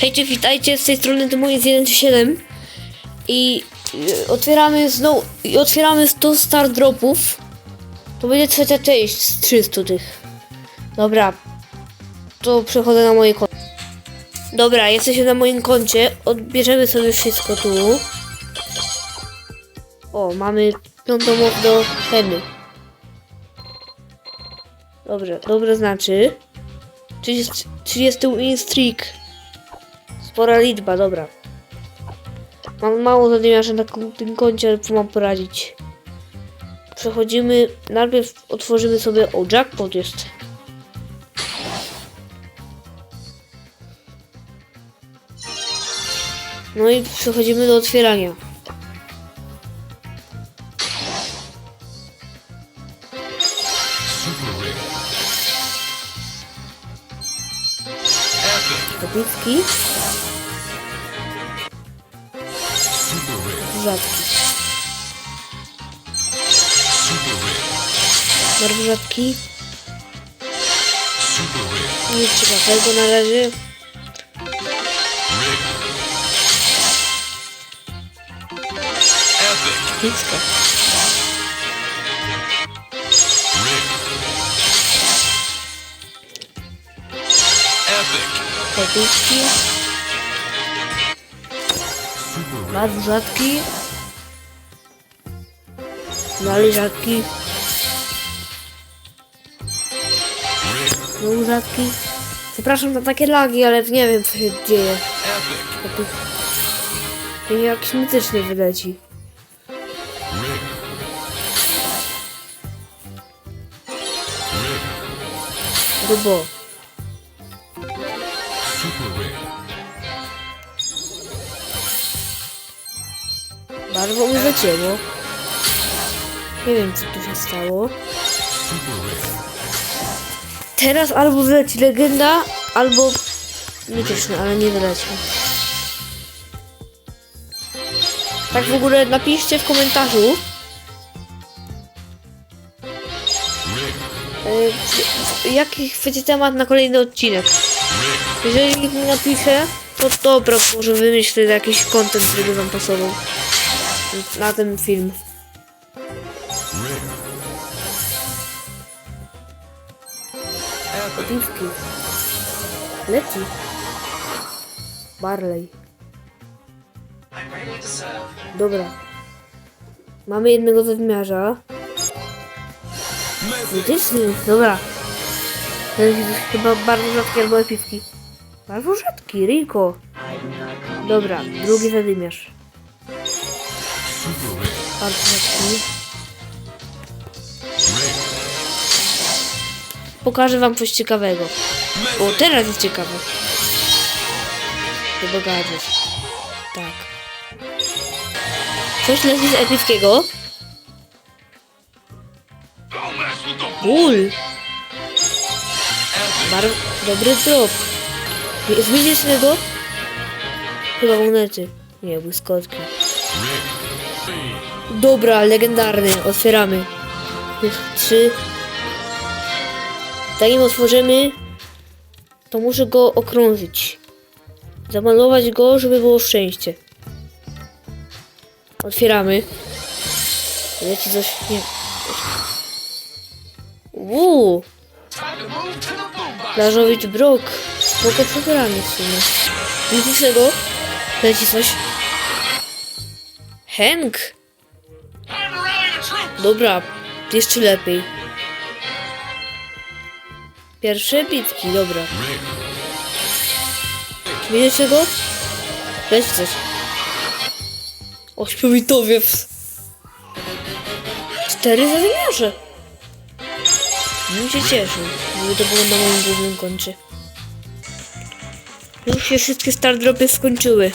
Hejcie, witajcie, z tej strony Demonic 137 i y, otwieramy znowu, i otwieramy 100 star dropów. To będzie trzecia część z 300 tych. Dobra, to przechodzę na moje konto. Dobra, jesteśmy na moim koncie, odbierzemy sobie wszystko tu. O, mamy piątą do Hemy. Dobrze, dobrze znaczy. 30, 30 win streak. Spora liczba, dobra. Mam mało zadymiarza na tym koncie, ale mam poradzić. Przechodzimy, najpierw otworzymy sobie, o jackpot jest. No i przechodzimy do otwierania. Kopicki. Rzadki. Bardzo rzadki. Nic ciekawego na razie. Picka. Kopicki. Bardzo rzadki. Dalej rzadki. Znowu rzadki. Przepraszam za takie lagi, ale nie wiem co się dzieje. Jakiś, jakiś mityczny wyleci. Rubo. Bardzo mi zacięło. Nie wiem co tu się stało. Teraz albo wyleci legenda, albo mityczny, ale nie wyleciał. Tak w ogóle napiszcie w komentarzu. e, Jaki chwyci temat na kolejny odcinek? Jeżeli nikt nie napisze, to dobra, może wymyślę jakiś content, który wam pasował na ten film. Piwki. Leci. Barley. Dobra. Mamy jednego wymiarza. Mityczny. Dobra. To jest chyba bardzo rzadkie albo epiwki. Bardzo rzadki, Rico. Dobra, drugi zadymiarz. Pokażę wam coś ciekawego. O, teraz jest ciekawe. Chyba gadżet. Tak. Coś leci z epickiego. Ból. Bardzo dobry drop. Z mitycznego? Chyba monety. Nie, błyskotki. Dobra, legendarny. Otwieramy. Trzy. Zanim otworzymy, to muszę go okrążyć. Zamalować go, żeby było szczęście. Otwieramy. Leci coś. Nie. Uuu. Plażowicz Brok. Spoko przebrany w sumie. Mitycznego. Leci coś. Hank. Dobra, jeszcze lepiej. Pierwsze bitki, dobra. Wiecie go? Leci coś. Ośmiobitowiec. Cztery zadymiarze. No się cieszę, gdyby to było na moim głównym koncie. Już się wszystkie stardropy skończyły.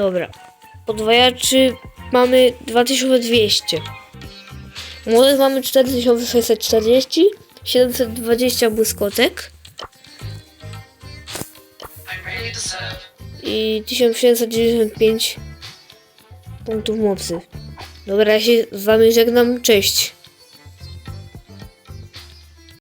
Dobra. Podwajaczy mamy 2200. Młodych mamy 4640. 720 błyskotek. I 1795 punktów mocy. Dobra, ja się z wami żegnam. Cześć.